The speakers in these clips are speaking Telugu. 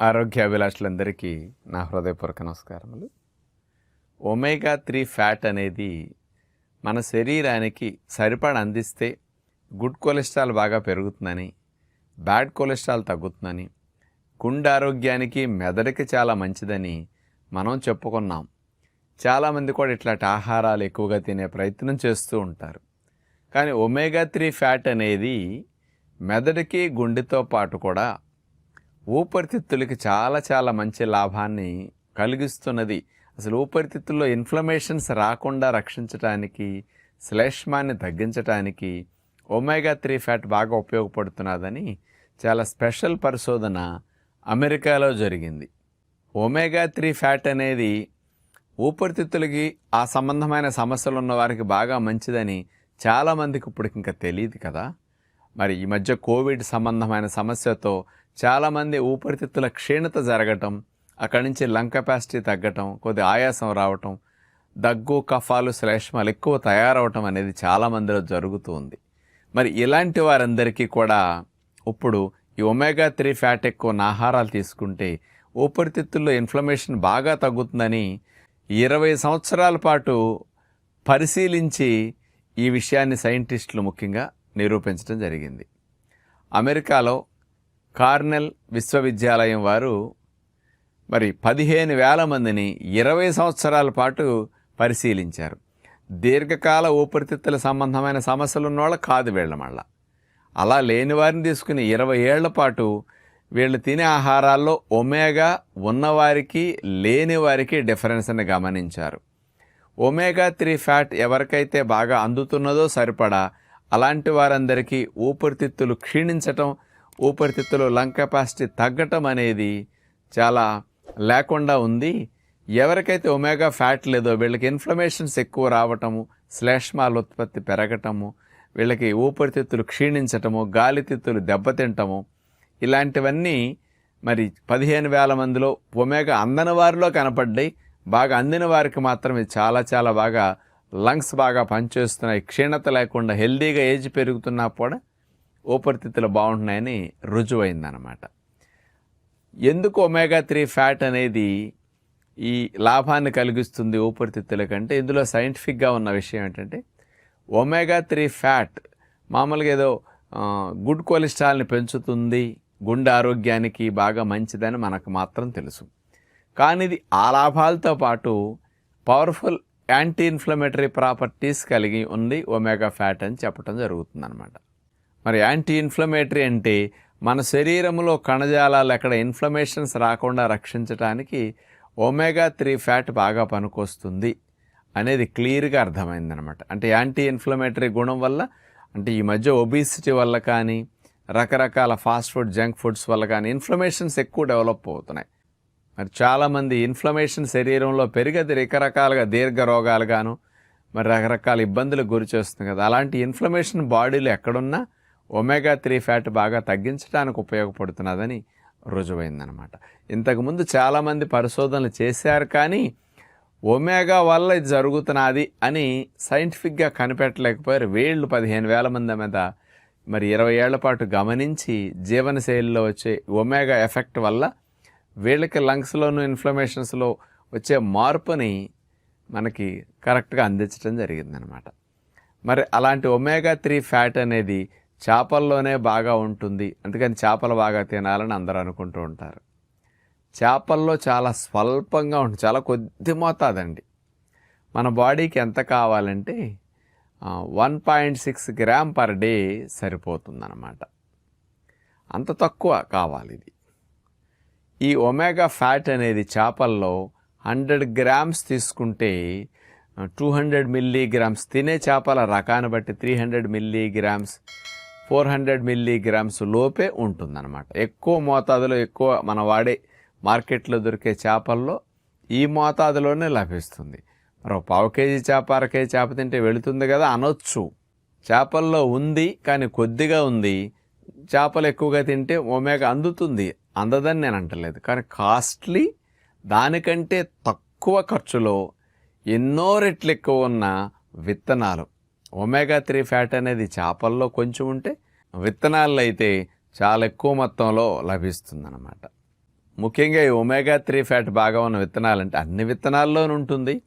ఆరోగ్యాభిలాషులందరికీ నా హృదయపూర్వక నమస్కారములు. ఒమేగా త్రీ ఫ్యాట్ అనేది మన శరీరానికి సరిపడ అందిస్తే గుడ్ కొలెస్ట్రాల్ బాగా పెరుగుతుందని బ్యాడ్ కొలెస్ట్రాల్ తగ్గుతుందని గుండె ఆరోగ్యానికి మెదడుకి చాలా మంచిదని మనం చెప్పుకున్నాం. చాలామంది కూడా ఇట్లాంటి ఆహారాలు ఎక్కువగా తినే ప్రయత్నం చేస్తూ ఉంటారు. కానీ ఒమేగా త్రీ ఫ్యాట్ అనేది మెదడుకి గుండెతో పాటు కూడా ఊపిరితిత్తులకి చాలా చాలా మంచి లాభాన్ని కలిగిస్తున్నది. అసలు ఊపిరితిత్తుల్లో ఇన్ఫ్లమేషన్స్ రాకుండా రక్షించడానికి శ్లేష్మాన్ని తగ్గించడానికి ఒమేగా త్రీ ఫ్యాట్ బాగా ఉపయోగపడుతున్నదని చాలా స్పెషల్ పరిశోధన అమెరికాలో జరిగింది. ఒమేగా త్రీ ఫ్యాట్ అనేది ఊపిరితిత్తులకి ఆ సంబంధమైన సమస్యలు ఉన్న వారికి బాగా మంచిదని చాలామందికి ఇప్పుడు ఇంకా తెలియదు కదా. మరి ఈ మధ్య కోవిడ్ సంబంధమైన సమస్యతో చాలామంది ఊపిరితిత్తుల క్షీణత జరగటం అక్కడి నుంచి లంగ్ కెపాసిటీ తగ్గటం కొద్ది ఆయాసం రావటం దగ్గు కఫాలు శ్లేష్మాలు ఎక్కువ తయారవటం అనేది చాలామందిలో జరుగుతూ ఉంది మరి ఇలాంటి వారందరికీ కూడా ఇప్పుడు ఈ ఒమేగా త్రీ ఫ్యాట్ ఎక్కువ ఆహారాలు తీసుకుంటే ఊపిరితిత్తుల్లో ఇన్ఫ్లమేషన్ బాగా తగ్గుతుందని ఇరవై సంవత్సరాల పాటు పరిశీలించి ఈ విషయాన్ని సైంటిస్టులు ముఖ్యంగా నిరూపించడం జరిగింది. అమెరికాలో కార్నెల్ విశ్వవిద్యాలయం వారు మరి పదిహేను వేల మందిని ఇరవై సంవత్సరాల పాటు పరిశీలించారు. దీర్ఘకాల ఊపిరితిత్తుల సంబంధమైన సమస్యలు ఉన్నవాళ్ళు కాదు వీళ్ళ మళ్ళా. అలా లేని వారిని తీసుకుని ఇరవై ఏళ్ళ పాటు వీళ్ళు తినే ఆహారాల్లో ఒమేగా ఉన్నవారికి లేని వారికి డిఫరెన్స్ అని గమనించారు. ఒమేగా త్రీ ఫ్యాట్ ఎవరికైతే బాగా అందుతున్నదో సరిపడా అలాంటి వారందరికీ ఊపిరితిత్తులు క్షీణించటం ఊపిరితిత్తులు లంగ్ కెపాసిటీ తగ్గటం అనేది చాలా లేకుండా ఉంది. ఎవరికైతే ఒమేగా ఫ్యాట్ లేదో వీళ్ళకి ఇన్ఫ్లమేషన్స్ ఎక్కువ రావటము శ్లేష్మాల ఉత్పత్తి పెరగటము వీళ్ళకి ఊపిరితిత్తులు క్షీణించటము గాలితిత్తులు దెబ్బతింటము ఇలాంటివన్నీ మరి పదిహేను వేల మందిలో ఒమేగా అందని వారిలో కనపడ్డాయి. బాగా అందిన వారికి మాత్రం ఇది చాలా చాలా బాగా లంగ్స్ బాగా పనిచేస్తున్నాయి. క్షీణత లేకుండా హెల్దీగా ఏజ్ పెరుగుతున్నా కూడా ఊపిరితిత్తులు బాగుంటున్నాయని రుజువైందనమాట ఎందుకు ఒమేగా త్రీ ఫ్యాట్ అనేది ఈ లాభాన్ని కలిగిస్తుంది ఊపిరితిత్తుల కంటే? ఇందులో సైంటిఫిక్గా ఉన్న విషయం ఏంటంటే ఒమేగా త్రీ ఫ్యాట్ మామూలుగా ఏదో గుడ్ కొలెస్ట్రాల్ని పెంచుతుంది గుండె ఆరోగ్యానికి బాగా మంచిదని మనకు మాత్రం తెలుసు. కానీ ఇది ఆ లాభాలతో పాటు పవర్ఫుల్ యాంటీ ఇన్ఫ్లమేటరీ ప్రాపర్టీస్ కలిగి ఉంది ఒమేగా ఫ్యాట్ అని చెప్పడం జరుగుతుందన్నమాట. మరి యాంటీ ఇన్ఫ్లమేటరీ అంటే మన శరీరంలో కణజాలాలు ఎక్కడ ఇన్ఫ్లమేషన్స్ రాకుండా రక్షించడానికి ఒమేగా త్రీ ఫ్యాట్ బాగా పనికొస్తుంది అనేది క్లియర్గా అర్థమైందనమాట అంటే యాంటీ ఇన్ఫ్లమేటరీ గుణం వల్ల అంటే ఈ మధ్య ఒబిసిటీ వల్ల కానీ రకరకాల ఫాస్ట్ ఫుడ్ జంక్ ఫుడ్స్ వల్ల కానీ ఇన్ఫ్లమేషన్స్ ఎక్కువ డెవలప్ అవుతున్నాయి. మరి చాలామంది ఇన్ఫ్లమేషన్ శరీరంలో పెరిగది రకరకాలుగా దీర్ఘ రోగాలుగాను మరి రకరకాల ఇబ్బందులకు గురి చేస్తుంది కదా. అలాంటి ఇన్ఫ్లమేషన్ బాడీలో ఎక్కడున్నా ఒమేగా త్రీ ఫ్యాట్ బాగా తగ్గించడానికి ఉపయోగపడుతున్నదని రుజువైందనమాట ఇంతకుముందు చాలామంది పరిశోధనలు చేశారు కానీ ఒమేగా వల్ల ఇది జరుగుతున్నది అని సైంటిఫిక్గా కనిపెట్టలేకపోయారు. వీళ్ళు పదిహేను వేల మంది మీద మరి ఇరవై ఏళ్ళ పాటు గమనించి జీవనశైలిలో వచ్చే ఒమేగా ఎఫెక్ట్ వల్ల వీళ్ళకి లంగ్స్లోను ఇన్ఫ్లమేషన్స్లో వచ్చే మార్పుని మనకి కరెక్ట్గా అందించడం జరిగిందనమాట మరి అలాంటి ఒమేగా త్రీ ఫ్యాట్ అనేది చేపల్లోనే బాగా ఉంటుంది. అందుకని చేపలు బాగా తినాలని అందరూ అనుకుంటూ ఉంటారు. చేపల్లో చాలా స్వల్పంగా ఉంటుంది. చాలా కొద్ది మోతాదండి. మన బాడీకి ఎంత కావాలంటే one point six gram per day సరిపోతుందన్నమాట. అంత తక్కువ కావాలి ఇది. ఈ ఒమేగా ఫ్యాట్ అనేది చేపల్లో హండ్రెడ్ గ్రామ్స్ తీసుకుంటే టూ హండ్రెడ్ మిల్లీగ్రామ్స్ తినే చేపల రకాన్ని బట్టి three hundred milligrams four hundred milligrams లోపే ఉంటుందన్నమాట. ఎక్కువ మోతాదులో ఎక్కువ మన వాడే మార్కెట్లో దొరికే చేపల్లో ఈ మోతాదులోనే లభిస్తుంది. మరో పావు కేజీ చేప అర కేజీ చేప తింటే వెళుతుంది కదా అనొచ్చు. చేపల్లో ఉంది కానీ కొద్దిగా ఉంది. చేపలు ఎక్కువగా తింటే ఒమేగా అందుతుంది. అందదని నేను అంటలేదు. కానీ కాస్ట్లీ దానికంటే తక్కువ ఖర్చులో ఎన్నో రెట్లు ఎక్కువ ఉన్న విత్తనాలు. ఒమేగా త్రీ ఫ్యాట్ అనేది చేపల్లో కొంచెం ఉంటే విత్తనాల్లో అయితే చాలా ఎక్కువ మొత్తంలో లభిస్తుందన్నమాట. ముఖ్యంగా ఈ ఒమేగా త్రీ ఫ్యాట్ బాగా ఉన్న విత్తనాలు అంటే అన్ని విత్తనాల్లోనూ ఉంటుంది.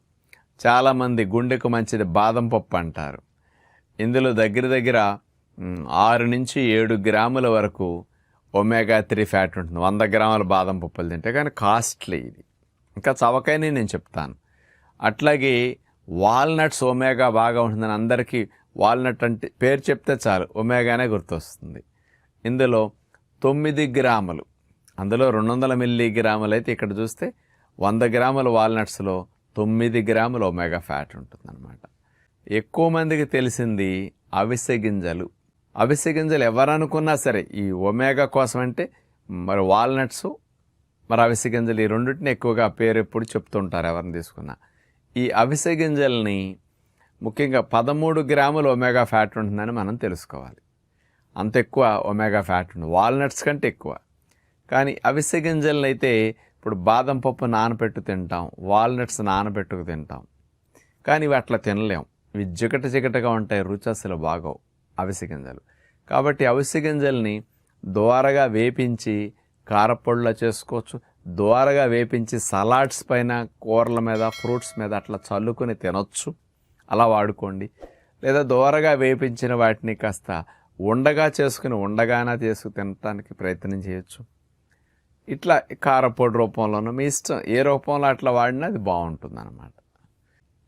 చాలామంది గుండెకు మంచిది బాదం పప్పు అంటారు. ఇందులో దగ్గర దగ్గర ఆరు నుంచి ఏడు గ్రాముల వరకు ఒమేగా త్రీ ఫ్యాట్ ఉంటుంది. వంద గ్రాముల బాదం పప్పులు తింటే కానీ కాస్ట్లీ ఇది. ఇంకా చవకైన నేను చెప్తాను. అట్లాగే వాల్నట్స్ ఒమేగా బాగా ఉంటుందని అందరికీ వాల్నట్ అంటే పేరు చెప్తే చాలు. ఒమేగానే గుర్తొస్తుంది. ఇందులో తొమ్మిది గ్రాములు అందులో రెండు వందల మిల్లీ గ్రాములు అయితే ఇక్కడ చూస్తే వంద గ్రాముల వాల్నట్స్లో తొమ్మిది గ్రాముల ఒమేగా ఫ్యాట్ ఉంటుందన్నమాట. ఎక్కువ మందికి తెలిసింది అవిసె గింజలు. అవిసె గింజలు ఎవరనుకున్నా సరే ఈ ఒమేగా కోసం అంటే మరి వాల్నట్స్ మరి అవిసె గింజలు ఈ రెండింటిని ఎక్కువగా పేరు ఎప్పుడు చెప్తుంటారు ఎవరిని తీసుకున్నా. ఈ అవిసె గింజల్ని ముఖ్యంగా పదమూడు గ్రాముల ఒమేగా ఫ్యాట్ ఉంటుందని మనం తెలుసుకోవాలి. అంత ఎక్కువ ఒమేగా ఫ్యాట్ ఉంది వాల్నట్స్ కంటే ఎక్కువ. కానీ అవిసె గింజలను అయితే ఇప్పుడు బాదం పప్పు నానబెట్టు తింటాం వాల్నట్స్ నానబెట్టుకు తింటాం. కానీ ఇవి అట్లా తినలేం. ఇవి జిగట జిగటగా ఉంటాయి రుచి అసలు బాగోవు అవిసె గింజలు. కాబట్టి అవిసె గింజల్ని ద్వారగా వేపించి కారపొడిలో చేసుకోవచ్చు దోరగా వేపించి సలాడ్స్ పైన కూరల మీద ఫ్రూట్స్ మీద అట్లా చల్లుకొని తినొచ్చు. అలా వాడుకోండి. లేదా దోరగా వేపించిన వాటిని కాస్త ఉండగా చేసుకుని ఉండగానే చేసుకుని తినడానికి ప్రయత్నం చేయొచ్చు. ఇట్లా కారపొడి రూపంలోనూ మీ ఇష్టం ఏ రూపంలో అట్లా వాడినా అది బాగుంటుంది అనమాట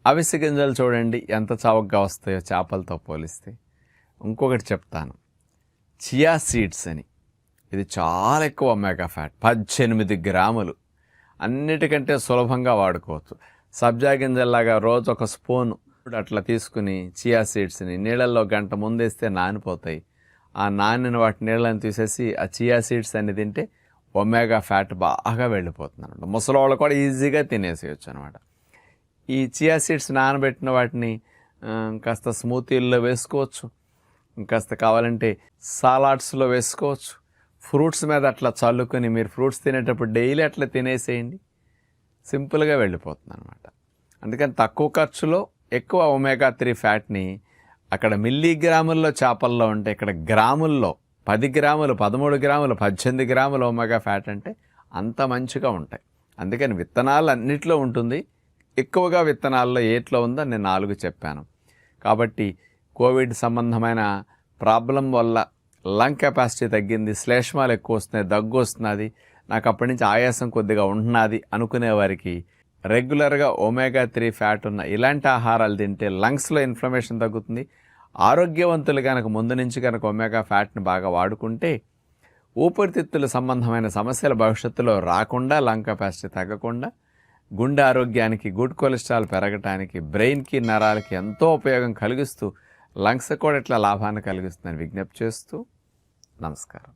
అవిసె గింజలు చూడండి ఎంత చవకగా వస్తాయో చేపలతో పోలిస్తే. ఇంకొకటి చెప్తాను. చియా సీడ్స్ అని. ఇది చాలా ఎక్కువ ఒమేగా ఫ్యాట్ పద్దెనిమిది గ్రాములు. అన్నిటికంటే సులభంగా వాడుకోవచ్చు. సబ్జా గింజల్లాగా రోజు ఒక స్పూన్ అట్లా తీసుకుని చియా సీడ్స్ని నీళ్ళల్లో గంట ముందేస్తే నానిపోతాయి. ఆ నానిన వాటి నీళ్ళని తీసేసి ఆ చియా సీడ్స్ అన్ని తింటే ఒమేగా ఫ్యాట్ బాగా వెళ్ళిపోతుంది అనమాట ముసలి వాళ్ళు కూడా ఈజీగా తినేసేయచ్చు అనమాట ఈ చియా సీడ్స్ నానబెట్టిన వాటిని కాస్త స్మూతీల్లో వేసుకోవచ్చు. కాస్త కావాలంటే సాలాడ్స్లో వేసుకోవచ్చు. ఫ్రూట్స్ మీద అట్లా చల్లుకొని మీరు ఫ్రూట్స్ తినేటప్పుడు డైలీ అట్లా తినేసేయండి. సింపుల్గా వెళ్ళిపోతుంది అనమాట అందుకని తక్కువ ఖర్చులో ఎక్కువ ఒమేగా త్రీ ఫ్యాట్ని అక్కడ మిల్లీగ్రాముల్లో చేపల్లో ఉంటే ఇక్కడ గ్రాముల్లో పది గ్రాములు పదమూడు గ్రాములు పద్దెనిమిది గ్రాములు ఒమేగా ఫ్యాట్ అంటే అంత మంచిగా ఉంటాయి. అందుకని విత్తనాలు అన్నిట్లో ఉంటుంది. ఎక్కువగా విత్తనాల్లో ఏట్లో ఉందో నేను నాలుగు చెప్పాను. కాబట్టి కోవిడ్ సంబంధమైన ప్రాబ్లం వల్ల లంగ్ కెపాసిటీ తగ్గింది శ్లేష్మాలు ఎక్కువ వస్తున్నాయి దగ్గు వస్తున్నది నాకు అప్పటి నుంచి ఆయాసం కొద్దిగా ఉంటున్నది అనుకునే వారికి రెగ్యులర్గా ఒమేగా త్రీ ఫ్యాట్ ఉన్న ఇలాంటి ఆహారాలు తింటే లంగ్స్లో ఇన్ఫ్లమేషన్ తగ్గుతుంది. ఆరోగ్యవంతులు కనుక ముందు నుంచి కనుక ఒమేగా ఫ్యాట్ని బాగా వాడుకుంటే ఊపిరితిత్తుల సంబంధమైన సమస్యలు భవిష్యత్తులో రాకుండా లంగ్ కెపాసిటీ తగ్గకుండా గుండె ఆరోగ్యానికి గుడ్ కొలెస్ట్రాల్ పెరగటానికి బ్రెయిన్కి నరాలకి ఎంతో ఉపయోగం కలిగిస్తూ లంగ్స్ కూడా ఇట్లా లాభాన్ని కలిగిస్తుందని విజ్ఞప్తి చేస్తూ നമസ്കാരം.